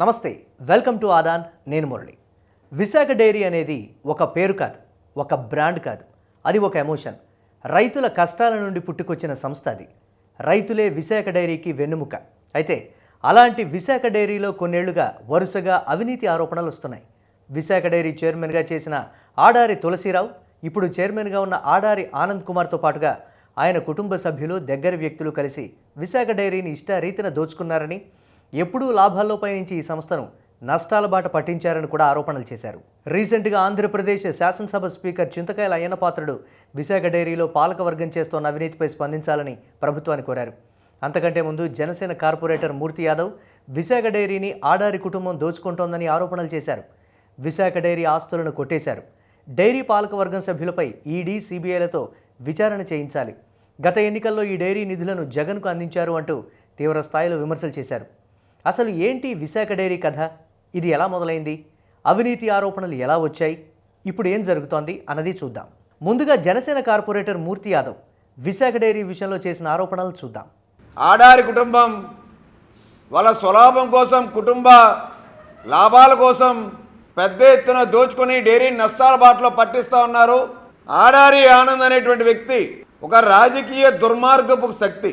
నమస్తే welcome to Aadan నేను Murali. Visakha dairy అనేది ఒక పేరు కాదు ఒక బ్రాండ్ కాదు అది ఒక ఎమోషన్. రైతుల కష్టాల నుండి పుట్టుకొచ్చిన సంస్థ అది. రైతులే విశాఖ డైరీకి వెన్నుముక. అయితే అలాంటి విశాఖ డైరీలో కొన్నేళ్ళుగా వరుసగా అవినీతి ఆరోపణలు వస్తున్నాయి. విశాఖ డైరీ చైర్మన్గా చేసిన ఆడారి తులసిరావు ఇప్పుడు చైర్మన్గా ఉన్న ఆడారి ఆనంద్ కుమార్తో పాటుగా ఆయన కుటుంబ సభ్యులు దగ్గర వ్యక్తులు కలిసి విశాఖ డైరీని ఇష్టారీతిన దోచుకున్నారని ఎప్పుడూ లాభాల్లో పయనించి ఈ సంస్థను నష్టాల బాట పట్టించారని కూడా ఆరోపణలు చేశారు. రీసెంట్గా ఆంధ్రప్రదేశ్ శాసనసభ స్పీకర్ చింతకాయల అయ్యన్న పాత్రుడు విశాఖ డైరీలో పాలకవర్గం చేస్తోన్న అవినీతిపై స్పందించాలని ప్రభుత్వాన్ని కోరారు. అంతకంటే ముందు జనసేన కార్పొరేటర్ మూర్తి యాదవ్ విశాఖ డైరీని ఆడారి కుటుంబం దోచుకుంటోందని ఆరోపణలు చేశారు. విశాఖ డైరీ ఆస్తులను కొట్టేశారు. డైరీ పాలకవర్గం సభ్యులపై ఈడీ సిబిఐలతో విచారణ చేయించాలి. గత ఎన్నికల్లో ఈ డైరీ నిధులను జగన్కు అందించారు అంటూ తీవ్ర స్థాయిలో విమర్శలు చేశారు. అసలు ఏంటి విశాఖ డైరీ కథ? ఇది ఎలా మొదలైంది? అవినీతి ఆరోపణలు ఎలా వచ్చాయి? ఇప్పుడు ఏం జరుగుతోంది అన్నది చూద్దాం. ముందుగా జనసేన కార్పొరేటర్ మూర్తి యాదవ్ విశాఖ డైరీ విషయంలో చేసిన ఆరోపణలు చూద్దాం. ఆడారి కుటుంబం వాళ్ళ స్వలాభం కోసం కుటుంబ లాభాల కోసం పెద్ద ఎత్తున దోచుకొని డైరీ నష్టాల బాటలో పట్టిస్తూ ఉన్నారు. ఆడారి ఆనంద్ అనేటువంటి వ్యక్తి ఒక రాజకీయ దుర్మార్గపు శక్తి.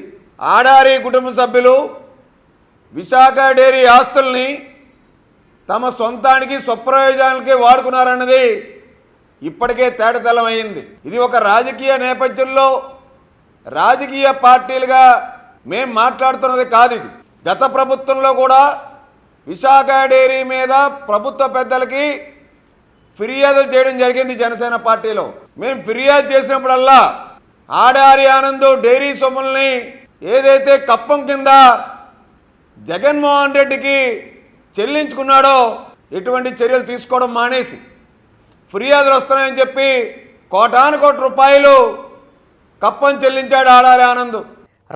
ఆడారి కుటుంబ సభ్యులు విశాఖ డైరీ ఆస్తుల్ని తమ సొంతానికి స్వప్రయోజనాలకి వాడుకున్నారన్నది ఇప్పటికే తేటతెల్లమైంది. ఇది ఒక రాజకీయ నేపథ్యంలో రాజకీయ పార్టీలుగా మేం మాట్లాడుతున్నది కాదు ఇది. గత ప్రభుత్వంలో కూడా విశాఖ డైరీ మీద ప్రభుత్వ పెద్దలకి ఫిర్యాదులు చేయడం జరిగింది జనసేన పార్టీలో. మేము ఫిర్యాదు చేసినప్పుడల్లా ఆడారి ఆనంద్ డైరీ సొమ్ముల్ని ఏదైతే కప్పం కింద జగన్మోహన్ రెడ్డికి చెల్లించుకున్నాడో ఎటువంటి చర్యలు తీసుకోవడం మానేసి ఫిర్యాదులు వస్తున్నాయని చెప్పి కోటాను కోటి రూపాయలు కప్పం చెల్లించాడు ఆడారి ఆనంద్.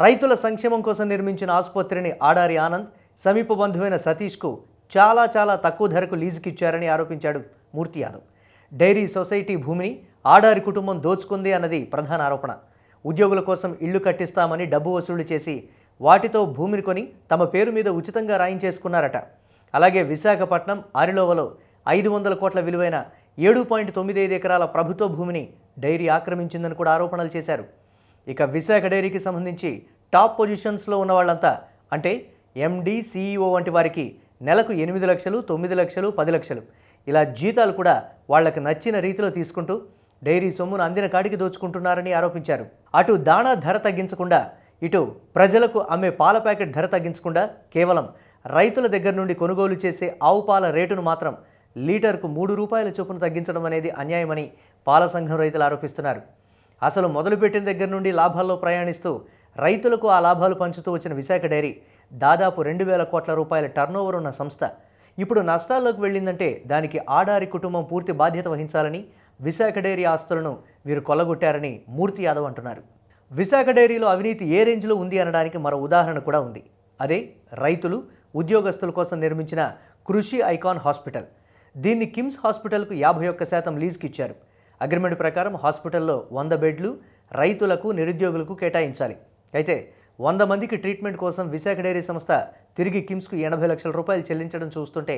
రైతుల సంక్షేమం కోసం నిర్మించిన ఆసుపత్రిని ఆడారి ఆనంద్ సమీప బంధువైన సతీష్కు చాలా చాలా తక్కువ ధరకు లీజుకిచ్చారని ఆరోపించాడు మూర్తి యాదవ్. డైరీ సొసైటీ భూమిని ఆడారి కుటుంబం దోచుకుంది అన్నది ప్రధాన ఆరోపణ. ఉద్యోగుల కోసం ఇళ్ళు కట్టిస్తామని డబ్బు వసూలు చేసి వాటితో భూమిని కొని తమ పేరు మీద ఉచితంగా రాయించేసుకున్నారట. అలాగే విశాఖపట్నం ఆరిలోవలో ఐదు వందల కోట్ల విలువైన ఏడు పాయింట్ తొమ్మిది ఐదు ఎకరాల ప్రభుత్వ భూమిని డైరీ ఆక్రమించిందని కూడా ఆరోపణలు చేశారు. ఇక విశాఖ డైరీకి సంబంధించి టాప్ పొజిషన్స్లో ఉన్న వాళ్ళంతా అంటే ఎండి సిఇఓ వంటి వారికి నెలకు ఎనిమిది లక్షలు తొమ్మిది లక్షలు పది లక్షలు. ఇలా జీతాలు కూడా వాళ్ళకి నచ్చిన రీతిలో తీసుకుంటూ డైరీ సొమ్మును అందిన కాడికి దోచుకుంటున్నారని ఆరోపించారు. అటు దాణా ధర తగ్గించకుండా ఇటు ప్రజలకు అమ్మే పాల ప్యాకెట్ ధర తగ్గించకుండా కేవలం రైతుల దగ్గర నుండి కొనుగోలు చేసే ఆవు పాల రేటును మాత్రం లీటర్కు మూడు రూపాయల చొప్పున తగ్గించడం అనేది అన్యాయమని పాల సంఘం రైతులు ఆరోపిస్తున్నారు. అసలు మొదలుపెట్టిన దగ్గర నుండి లాభాల్లో ప్రయాణిస్తూ రైతులకు ఆ లాభాలు పంచుతూ వచ్చిన విశాఖ డైరీ దాదాపు రెండు వేల కోట్ల రూపాయల టర్నోవర్ ఉన్న సంస్థ. ఇప్పుడు నష్టాల్లోకి వెళ్ళిందంటే దానికి ఆడారి కుటుంబం పూర్తి బాధ్యత వహించాలని విశాఖ డైరీ ఆస్తులను వీరు కొల్లగొట్టారని మూర్తి యాదవ్ అంటున్నారు. విశాఖ డైరీలో అవినీతి ఏ రేంజ్లో ఉంది అనడానికి మరో ఉదాహరణ కూడా ఉంది. అదే రైతులు ఉద్యోగస్తుల కోసం నిర్మించిన కృషి ఐకాన్ హాస్పిటల్. దీన్ని కిమ్స్ హాస్పిటల్కు యాభై ఒక్క శాతం లీజ్కి ఇచ్చారు. అగ్రిమెంట్ ప్రకారం హాస్పిటల్లో వంద బెడ్లు రైతులకు నిరుద్యోగులకు కేటాయించాలి. అయితే వంద మందికి ట్రీట్మెంట్ కోసం విశాఖ డైరీ సంస్థ తిరిగి కిమ్స్కు ఎనభై లక్షల రూపాయలు చెల్లించడం చూస్తుంటే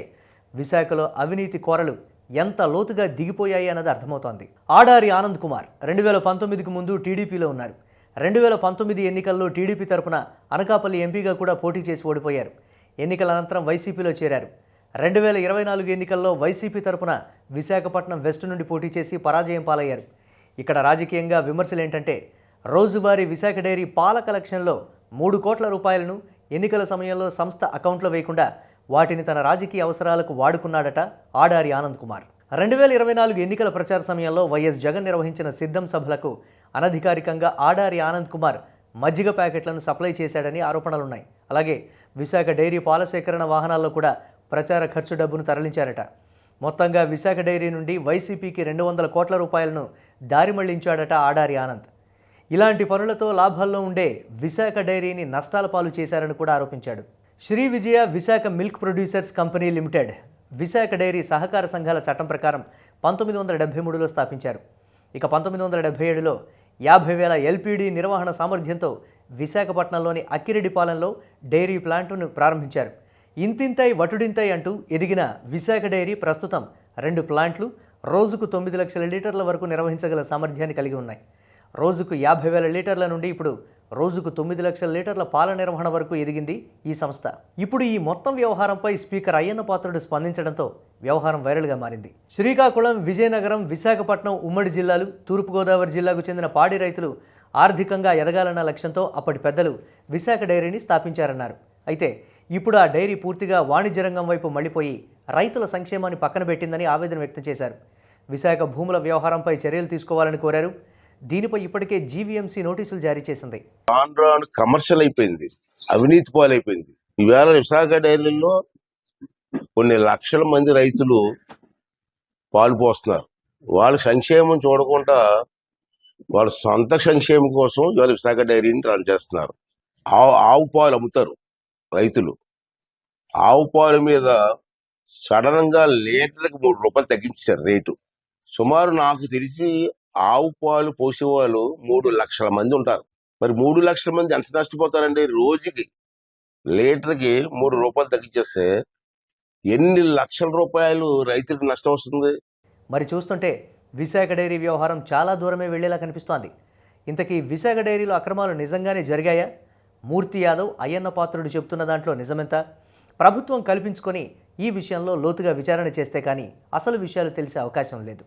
విశాఖలో అవినీతి కోరలు ఎంత లోతుగా దిగిపోయాయి అన్నది అర్థమవుతోంది. ఆడారి ఆనంద్ కుమార్ రెండు వేల పంతొమ్మిదికి ముందు టీడీపీలో ఉన్నారు. రెండు వేల పంతొమ్మిది ఎన్నికల్లో టీడీపీ తరపున అనకాపల్లి ఎంపీగా కూడా పోటీ చేసి ఓడిపోయారు. ఎన్నికల అనంతరం వైసీపీలో చేరారు. రెండు వేల ఇరవై నాలుగు ఎన్నికల్లో వైసీపీ తరపున విశాఖపట్నం వెస్ట్ నుండి పోటీ చేసి పరాజయం పాలయ్యారు. ఇక్కడ రాజకీయంగా విమర్శలు ఏంటంటే రోజువారీ విశాఖ డైరీ పాల కలెక్షన్లో మూడు కోట్ల రూపాయలను ఎన్నికల సమయంలో సంస్థ అకౌంట్లో వేయకుండా వాటిని తన రాజకీయ అవసరాలకు వాడుకున్నాడట ఆడారి ఆనంద్ కుమార్. రెండు వేల ఇరవై నాలుగు ఎన్నికల ప్రచార సమయంలో వైఎస్ జగన్ నిర్వహించిన సిద్ధం సభలకు అనధికారికంగా ఆడారి ఆనంద్ కుమార్ మజ్జిగ ప్యాకెట్లను సప్లై చేశాడని ఆరోపణలున్నాయి. అలాగే విశాఖ డైరీ పాల సేకరణ వాహనాల్లో కూడా ప్రచార ఖర్చు డబ్బును తరలించారట. మొత్తంగా విశాఖ డైరీ నుండి వైసీపీకి రెండు వందల కోట్ల రూపాయలను దారి మళ్ళించాడట ఆడారి ఆనంద్. ఇలాంటి పనులతో లాభాల్లో ఉండే విశాఖ డైరీని నష్టాల పాలు చేశారని కూడా ఆరోపించాడు. Shri Vijaya Visakha milk producers company limited Visakha dairy సహకార సంఘాల చట్టం ప్రకారం పంతొమ్మిది వందల డెబ్బై మూడులో స్థాపించారు. ఇక పంతొమ్మిది వందల డెబ్బై ఏడులో యాభై వేల ఎల్పిడి నిర్వహణ సామర్థ్యంతో విశాఖపట్నంలోని అక్కిరెడ్డిపాలెంలో డైరీ ప్లాంటును ప్రారంభించారు. ఇంతింతై వటుడింతై అంటూ ఎదిగిన విశాఖ డైరీ ప్రస్తుతం రెండు ప్లాంట్లు రోజుకు తొమ్మిది లక్షల లీటర్ల వరకు నిర్వహించగల సామర్థ్యాన్ని కలిగి ఉన్నాయి. రోజుకు యాభై వేల లీటర్ల నుండి ఇప్పుడు రోజుకు తొమ్మిది లక్షల లీటర్ల పాల నిర్వహణ వరకు ఎదిగింది ఈ సంస్థ. ఇప్పుడు ఈ మొత్తం వ్యవహారంపై స్పీకర్ అయ్యన్న పాత్రుడు స్పందించడంతో వ్యవహారం వైరల్గా మారింది. శ్రీకాకుళం విజయనగరం విశాఖపట్నం ఉమ్మడి జిల్లాలు తూర్పుగోదావరి జిల్లాకు చెందిన పాడి రైతులు ఆర్థికంగా ఎదగాలన్న లక్ష్యంతో అప్పటి పెద్దలు విశాఖ డైరీని స్థాపించారన్నారు. అయితే ఇప్పుడు ఆ డైరీ పూర్తిగా వాణిజ్య రంగం వైపు మళ్ళిపోయి రైతుల సంక్షేమాన్ని పక్కన పెట్టిందని ఆవేదన వ్యక్తం చేశారు. విశాఖ భూముల వ్యవహారంపై చర్యలు తీసుకోవాలని కోరారు. దీనిపై ఇప్పటికే జీవీఎంసీ నోటీసులు జారీ చేసింది. రాను రాను కమర్షియల్ అయిపోయింది అవినీతి పాలైపోయింది. ఈవేళ విశాఖ డైరీలో కొన్ని లక్షల మంది రైతులు పాలు పోస్తున్నారు. వాళ్ళ సంక్షేమం చూడకుండా వాళ్ళ సొంత సంక్షేమం కోసం ఇవాళ విశాఖ డైరీని రన్ చేస్తున్నారు. ఆవు ఆవు పాలు అమ్ముతారు రైతులు. ఆవు పాలు మీద సడన్గా లీటర్కి మూడు రూపాయలు తగ్గించారు రేటు. సుమారు నాకు తెలిసి ఆవు పాలు పోసేవాళ్ళు మూడు లక్షల మంది ఉంటారు. మరి మూడు లక్షల మంది ఎంత నష్టపోతారండి? రోజుకి. లీటర్కి మూడు రూపాయలు తగ్గించేస్తే ఎన్ని లక్షల రూపాయలు రైతులకు నష్టం వస్తుంది? మరి చూస్తుంటే విశాఖ డైరీ వ్యవహారం చాలా దూరమే వెళ్ళేలా కనిపిస్తోంది. ఇంతకీ విశాఖ డైరీలో అక్రమాలు నిజంగానే జరిగాయా? మూర్తి యాదవ్ అయ్యన్న పాత్రుడు చెబుతున్న దాంట్లో నిజమెంత? ప్రభుత్వం కల్పించుకొని ఈ విషయంలో లోతుగా విచారణ చేస్తే కానీ అసలు విషయాలు తెలిసే అవకాశం లేదు.